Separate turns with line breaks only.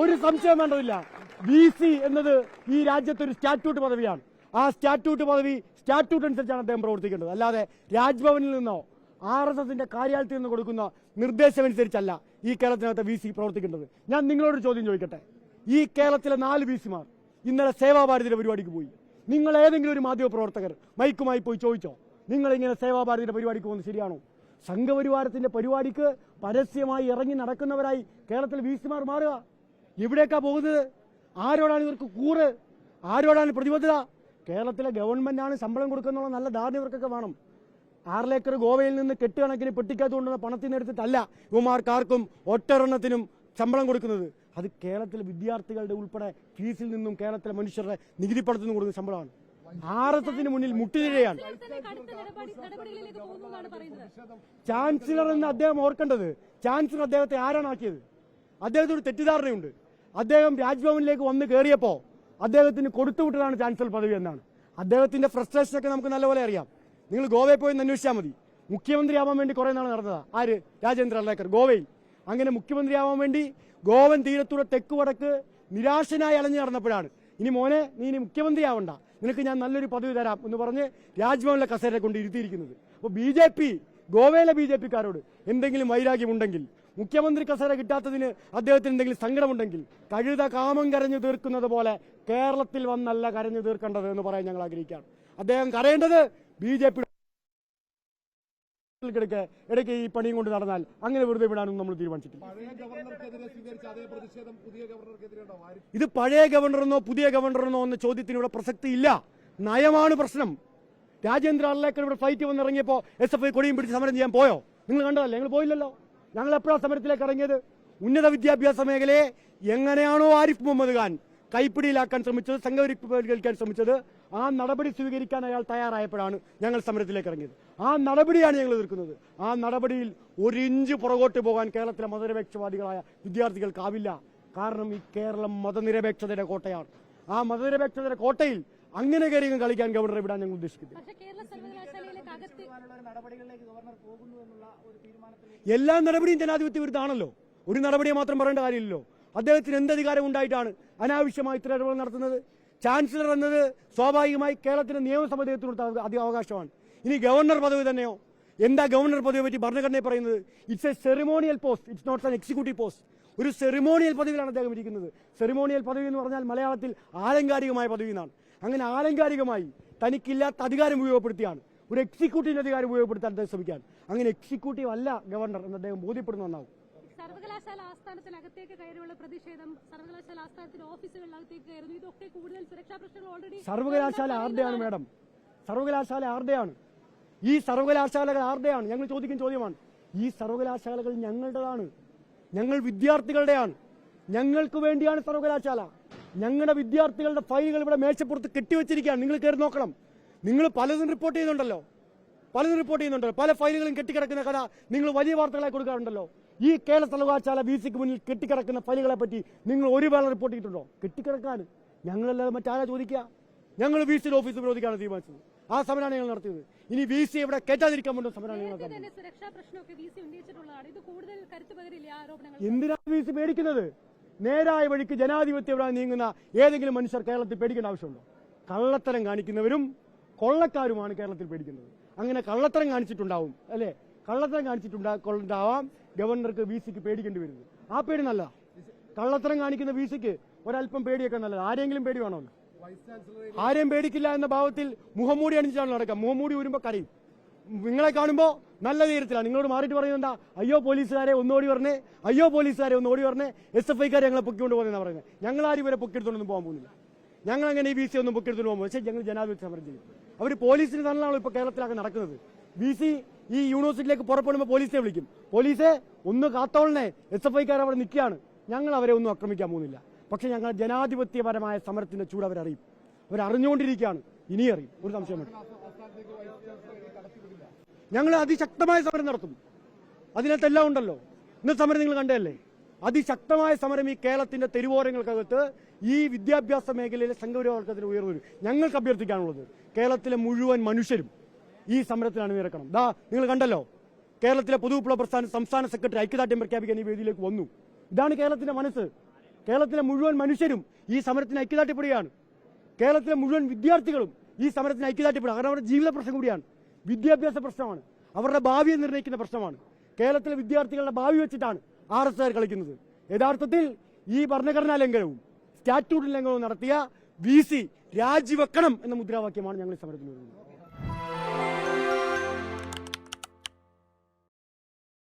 ഒരു സംശയം വേണ്ടതില്ല. V C എന്നത് ഈ രാജ്യത്തെ ഒരു സ്റ്റാറ്റ്യൂട്ട് പദവിയാണ്. ആ സ്റ്റാറ്റ്യൂട്ട് പദവി സ്റ്റാറ്റ്യൂട്ട് അനുസരിച്ചാണ് അദ്ദേഹം പ്രവർത്തിക്കേണ്ടത്. അല്ലാതെ രാജ്ഭവനിൽ നിന്നോ ആർ എസ് എസിന്റെ കാര്യാലയത്തിൽ നിന്ന് കൊടുക്കുന്ന നിർദ്ദേശമനുസരിച്ചല്ല ഈ കേരളത്തിനകത്ത് വി സി പ്രവർത്തിക്കേണ്ടത്. ഞാൻ നിങ്ങളോട് ചോദ്യം ചോദിക്കട്ടെ? ഈ കേരളത്തിലെ നാല് വി സിമാർ ഇന്നലെ സേവാഭാരതിയുടെ പരിപാടിക്ക് പോയി. നിങ്ങൾ ഏതെങ്കിലും ഒരു മാധ്യമ പ്രവർത്തകർ മൈക്കുമായി പോയി ചോദിച്ചോ? നിങ്ങൾ ഇങ്ങനെ സേവാഭാരതിയുടെ പരിപാടിക്ക് പോകുന്നത് ശരിയാണോ? സംഘപരിവാരത്തിന്റെ പരിപാടിക്ക് പരസ്യമായി ഇറങ്ങി നടക്കുന്നവരായി കേരളത്തിൽ വി സിമാർ മാറുക. എവിടേക്കാ പോകുന്നത്? ആരോടാണ് ഇവർക്ക് കൂറ്? ആരോടാണ് പ്രതിബദ്ധത? കേരളത്തിലെ ഗവൺമെന്റാണ് ശമ്പളം കൊടുക്കുന്നുള്ള നല്ല ധാരണ ഇവർക്കൊക്കെ വേണം. ആറിലേക്കർ ഗോവയിൽ നിന്ന് കെട്ടുകണക്കിന് പെട്ടിക്കകത്ത് കൊണ്ടുവന്ന പണത്തിന് എടുത്തിട്ടല്ല ഇവമാർക്കാർക്കും ഒറ്റെണ്ണത്തിനും ശമ്പളം കൊടുക്കുന്നത്. അത് കേരളത്തിലെ വിദ്യാർത്ഥികളുടെ ഉൾപ്പെടെ ഫീസിൽ നിന്നും കേരളത്തിലെ മനുഷ്യരുടെ നികുതി പണത്തിൽ കൊടുക്കുന്ന ശമ്പളമാണ്. ആറത്തത്തിന് മുന്നിൽ
പോകുന്നു
ചാൻസലർ എന്ന് അദ്ദേഹം ഓർക്കേണ്ടത് ചാൻസലർ അദ്ദേഹത്തെ ആരാണ് ആക്കിയത്? അദ്ദേഹത്തിന് തെറ്റിദ്ധാരണയുണ്ട്. അദ്ദേഹം രാജ്ഭവനിലേക്ക് വന്ന് കയറിയപ്പോ അദ്ദേഹത്തിന് കൊടുത്തുവിട്ടതാണ് ചാൻസലർ പദവി എന്നാണ്. അദ്ദേഹത്തിന്റെ ഫ്രസ്ട്രേഷനൊക്കെ നമുക്ക് നല്ലപോലെ അറിയാം. നിങ്ങൾ ഗോവയിൽ പോയി അന്വേഷിച്ചാൽ മതി. മുഖ്യമന്ത്രിയാവാൻ വേണ്ടി കുറേ നാൾ നടന്നതാ. ആര്? രാജേന്ദ്ര അല്ലേക്കർ. ഗോവയിൽ. അങ്ങനെ മുഖ്യമന്ത്രിയാവാൻ വേണ്ടി ഗോവൻ തീരത്തൂടെ തെക്ക് വടക്ക് നിരാശനായി അലഞ്ഞു നടന്നപ്പോഴാണ്. ഇനി മോനെ നീ ഇനി മുഖ്യമന്ത്രിയാവണ്ട നിനക്ക് ഞാൻ നല്ലൊരു പദവി തരാം എന്ന് പറഞ്ഞ് രാജ്ഭവനിലെ കസേരയെ കൊണ്ട് ഇരുത്തിയിരിക്കുന്നത്. അപ്പോൾ ബി ഗോവയിലെ ബി എന്തെങ്കിലും വൈരാഗ്യമുണ്ടെങ്കിൽ മുഖ്യമന്ത്രി കസേര കിട്ടാത്തതിന് അദ്ദേഹത്തിന് എന്തെങ്കിലും സങ്കടമുണ്ടെങ്കിൽ കഴുത കാമം കരഞ്ഞു തീർക്കുന്നത് പോലെ കേരളത്തിൽ വന്നല്ല കരഞ്ഞു തീർക്കേണ്ടത് എന്ന് പറയാൻ ഞങ്ങൾ ആഗ്രഹിക്കുകയാണ്. അദ്ദേഹം കരയേണ്ടത് ബി ജെ പി ഇടയ്ക്ക് ഇടയ്ക്ക് ഈ പണിയും കൊണ്ട് നടന്നാൽ അങ്ങനെ വെറുതെ വിടാനും നമ്മൾ തീരുമാനിച്ചിട്ടില്ല. ഇത് പഴയ ഗവർണറെന്നോ പുതിയ ഗവർണറെന്നോ എന്ന ചോദ്യത്തിന് ഇവിടെ പ്രസക്തി ഇല്ല നയമാണ് പ്രശ്നം. രാജേന്ദ്ര അർലേക്കർ ഇവിടെ ഫ്ലൈറ്റ് വന്നിറങ്ങിയപ്പോൾ എസ് എഫ് ഐ കൊടിയും പിടിച്ച് സമരം ചെയ്യാൻ പോയോ? നിങ്ങൾ കണ്ടതല്ലേ? നിങ്ങൾ പോയില്ലല്ലോ. ഞങ്ങൾ എപ്പോഴാണ് സമരത്തിലേക്ക് ഇറങ്ങിയത്? ഉന്നത വിദ്യാഭ്യാസ മേഖലയെ എങ്ങനെയാണോ ആരിഫ് മുഹമ്മദ് ഖാൻ കൈപ്പിടിയിലാക്കാൻ ശ്രമിച്ചത് സംഘപരിപ്പിക്കാൻ ശ്രമിച്ചത് ആ നടപടി സ്വീകരിക്കാൻ അയാൾ തയ്യാറായപ്പോഴാണ് ഞങ്ങൾ സമരത്തിലേക്ക് ഇറങ്ങിയത്. ആ നടപടിയാണ് ഞങ്ങൾ എതിർക്കുന്നത്. ആ നടപടിയിൽ ഒരു ഇഞ്ച് പുറകോട്ട് പോകാൻ കേരളത്തിലെ മതനിരപേക്ഷവാദികളായ വിദ്യാർത്ഥികൾക്കാവില്ല കാരണം ഈ കേരളം മതനിരപേക്ഷതയുടെ കോട്ടയാണ്. ആ മതനിരപേക്ഷതയുടെ കോട്ടയിൽ അങ്ങനെ കയറിയും കളിക്കാൻ ഗവർണറെ വിടാൻ ഞങ്ങൾ ഉദ്ദേശിക്കുന്നത് എല്ലാ നടപടിയും ജനാധിപത്യ വിരുദ്ധമാണല്ലോ. ഒരു നടപടിയെ മാത്രം പറയേണ്ട കാര്യമില്ലല്ലോ. അദ്ദേഹത്തിന് എന്ത് അധികാരം ഉണ്ടായിട്ടാണ് അനാവശ്യമായി ഇത്ര ഇടപെടൽ നടത്തുന്നത്? ചാൻസലർ എന്നത് സ്വാഭാവികമായി കേരളത്തിന്റെ നിയമസഭ അദ്ദേഹത്തിന് അധിക അവകാശമാണ്. ഇനി ഗവർണർ പദവി തന്നെയോ? എന്താ ഗവർണർ പദവി പറ്റി ഭരണഘടനയെ പറയുന്നത്? It's a ceremonial post it's not an executive post ഒരു സെറിമോണിയൽ പദവിയിലാണ് അദ്ദേഹം ഇരിക്കുന്നത്. സെറിമോണിയൽ പദവി എന്ന് പറഞ്ഞാൽ മലയാളത്തിൽ ആലങ്കാരികമായ പദവി എന്നാണ്. അങ്ങനെ ആലങ്കാരികമായി തനിക്കില്ലാത്ത അധികാരം ഉപയോഗപ്പെടുത്തിയാണ്. ഒരു എക്സിക്യൂട്ടീവ് അധികാരം ഉപയോഗപ്പെടുത്താൻ അദ്ദേഹം ശ്രമിക്കാൻ അങ്ങനെ എക്സിക്യൂട്ടീവ് അല്ല ഗവർണർ എന്ന് അദ്ദേഹം ബോധ്യപ്പെടുന്ന ഒന്നാവും.
സർവകലാശാല ആസ്ഥാനത്തിനകത്തേക്ക് കയറിയുള്ള പ്രതിഷേധം സർവകലാശാല ആസ്ഥാനത്തിന്റെ ഓഫീസുകളിലകത്തേക്ക് കയറുന്നു. ഇതൊക്കെ കൂടുതൽ സുരക്ഷാ പ്രശ്നങ്ങൾ ഓൾറെഡി
സർവകലാശാല ആരുടെയാണ് മാഡം. സർവകലാശാല ആരുടെയാണ് ഈ സർവകലാശാലകൾ ആരുടെയാണ് ഞങ്ങൾ ചോദിക്കുന്ന ചോദ്യമാണ് ഈ സർവകലാശാലകൾ ഞങ്ങളുടേതാണ്? ഞങ്ങൾ വിദ്യാർത്ഥികളുടെയാണ്. ഞങ്ങൾക്ക് വേണ്ടിയാണ് സർവകലാശാല ഞങ്ങളുടെ വിദ്യാർത്ഥികളുടെ ഫയലുകൾ ഇവിടെ മേശപ്പുറത്ത് കെട്ടിവെച്ചിരിക്കുകയാണ്. നിങ്ങൾ കയറി നോക്കണം. നിങ്ങൾ പലതും റിപ്പോർട്ട് ചെയ്യുന്നുണ്ടല്ലോ. പലതും റിപ്പോർട്ട് ചെയ്യുന്നുണ്ടല്ലോ. പല ഫയലുകളും കെട്ടിക്കിടക്കുന്ന കഥ നിങ്ങൾ വലിയ വാർത്തകളായി കൊടുക്കാറുണ്ടല്ലോ. ഈ കേരള സർവകലാശാല ബി സിക്ക് മുന്നിൽ കെട്ടിക്കിടക്കുന്ന ഫയലുകളെ പറ്റി നിങ്ങൾ ഒരു വേള റിപ്പോർട്ട് ചെയ്തിട്ടുണ്ടോ? കെട്ടിക്കിടക്കാൻ ഞങ്ങളല്ലാതെ മറ്റാരാ ചോദിക്കുക? ഞങ്ങൾ വി സിയുടെ ഓഫീസ് വിരോധിക്കാണ് തീരുമാനിച്ചത്. ആ സമരമാണ് ഞങ്ങൾ നടത്തിയത്. ഇനി വി സി ഇവിടെ കയറ്റാതിരിക്കാൻ വേണ്ടി സമരമാണ് എന്തിനാണ് വി സി പേടിക്കുന്നത്? നേരായ വഴിക്ക് ജനാധിപത്യപരമായി നീങ്ങുന്ന ഏതെങ്കിലും മനുഷ്യർ കേരളത്തിൽ പേടിക്കേണ്ട ആവശ്യമുണ്ടോ? കള്ളത്തരം കാണിക്കുന്നവരും കൊള്ളക്കാരുമാണ് കേരളത്തിൽ പേടിക്കുന്നത്. അങ്ങനെ കള്ളത്തരം കാണിച്ചിട്ടുണ്ടാവും അല്ലേ? കള്ളത്തരം കാണിച്ചിട്ടുണ്ടാവാം ഗവർണർക്ക് വി സിക്ക് പേടിക്കേണ്ടി വരുന്നത് ആ പേടി നല്ല കള്ളത്തരം കാണിക്കുന്ന വി സിക്ക് ഒരല്പം പേടിയൊക്കെ നല്ലത്. ആരെങ്കിലും പേടി
ചാൻസലറെ
ആരെയും പേടിക്കില്ല എന്ന ഭാവത്തിൽ മുഖംമൂടി അണിഞ്ഞിട്ടാണ് നടക്കുക. മുഖംമൂടി വരുമ്പോ കരയും. നിങ്ങളെ കാണുമ്പോ നല്ല ധൈര്യത്തിലാണ് നിങ്ങളോട് മാറിയിട്ട് പറയുന്നത് എന്താ? അയ്യോ പോലീസുകാരെ ഒന്നോടി പറഞ്ഞേ. അയ്യോ പോലീസുകാരെ ഒന്നോടി പറഞ്ഞേ. എസ് എഫ് ഐക്കാരെ ഞങ്ങളെ പൊക്കിക്കൊണ്ട് പോകുന്നതെന്നാണ് പറയുന്നത് ഞങ്ങൾ ആരും ഇവരെ പൊക്കിയെടുത്തോണ്ടൊന്നും പോകാൻ പോകുന്നില്ല. ഞങ്ങൾ അങ്ങനെ ബി സി ഒന്നും പൊക്കിയെടുത്തോണ്ട് പോകുമ്പോൾ പക്ഷേ ഞങ്ങൾ ജനാധിപത്യ സമരം ചെയ്യും അവർ പോലീസിന് തന്നെയാണല്ലോ ഇപ്പോൾ കേരളത്തിലൊക്കെ നടക്കുന്നത്. ബി സി ഈ യൂണിവേഴ്സിറ്റിയിലേക്ക് പുറപ്പെടുമ്പോൾ പോലീസിനെ വിളിക്കും. പോലീസെ ഒന്ന് കാത്തോളനെ എസ് എഫ് ഐക്കാർ അവിടെ നിൽക്കുകയാണ്. ഞങ്ങൾ അവരെ ഒന്നും ആക്രമിക്കാൻ പോകുന്നില്ല. പക്ഷേ ഞങ്ങൾ ജനാധിപത്യപരമായ സമരത്തിന്റെ ചൂട് അവരറിയും. അവരറിഞ്ഞുകൊണ്ടിരിക്കുകയാണ്. ഇനി അറിയും. ഒരു സംശയം വേണ്ട.
ആസ്ഥാനത്തേക്ക് വൈസ്
ഞങ്ങൾ അതിശക്തമായ സമരം നടത്തും. അതിനകത്തെല്ലാം ഉണ്ടല്ലോ. ഇന്ന് സമരം നിങ്ങൾ കണ്ടതല്ലേ? അതിശക്തമായ സമരം ഈ കേരളത്തിന്റെ തെരുവോരങ്ങൾക്കകത്ത് ഈ വിദ്യാഭ്യാസ മേഖലയിലെ സംഘപരിവർഗത്തിന് ഉയർന്നു വരും ഞങ്ങൾക്ക് അഭ്യർത്ഥിക്കാനുള്ളത് കേരളത്തിലെ മുഴുവൻ മനുഷ്യരും ഈ സമരത്തിൽ അണിനിരക്കണം. ദാ നിങ്ങൾ കണ്ടല്ലോ. കേരളത്തിലെ പൊതുവിപ്ലവ പ്രസ്ഥാന സംസ്ഥാന സെക്രട്ടറി ഐക്യദാർഢ്യം പ്രഖ്യാപിക്കാൻ ഈ വേദിയിലേക്ക് വന്നു. ഇതാണ് കേരളത്തിന്റെ മനസ്സ്. കേരളത്തിലെ മുഴുവൻ മനുഷ്യരും ഈ സമരത്തിന് ഐക്യദാർഢ്യപ്പെടുകയാണ്. കേരളത്തിലെ മുഴുവൻ വിദ്യാർത്ഥികളും ഈ സമരത്തിന് ഐക്യദാർഢ്യപ്പെടുക കാരണം അവരുടെ ജീവിത പ്രശ്നം കൂടിയാണ്. വിദ്യാഭ്യാസ പ്രശ്നമാണ്. അവരുടെ ഭാവിയെ നിർണയിക്കുന്ന പ്രശ്നമാണ്. കേരളത്തിലെ വിദ്യാർത്ഥികളുടെ ഭാവി വെച്ചിട്ടാണ് ആർ എസ് കളിക്കുന്നത്. യഥാർത്ഥത്തിൽ ഈ ഭരണഘടനാ ലംഘനവും സ്റ്റാറ്റ്യൂട്ട് ലംഘനവും നടത്തിയ വി സി രാജിവെക്കണം എന്ന മുദ്രാവാക്യമാണ് ഞങ്ങൾ സമരത്തിൽ വരുന്നത്.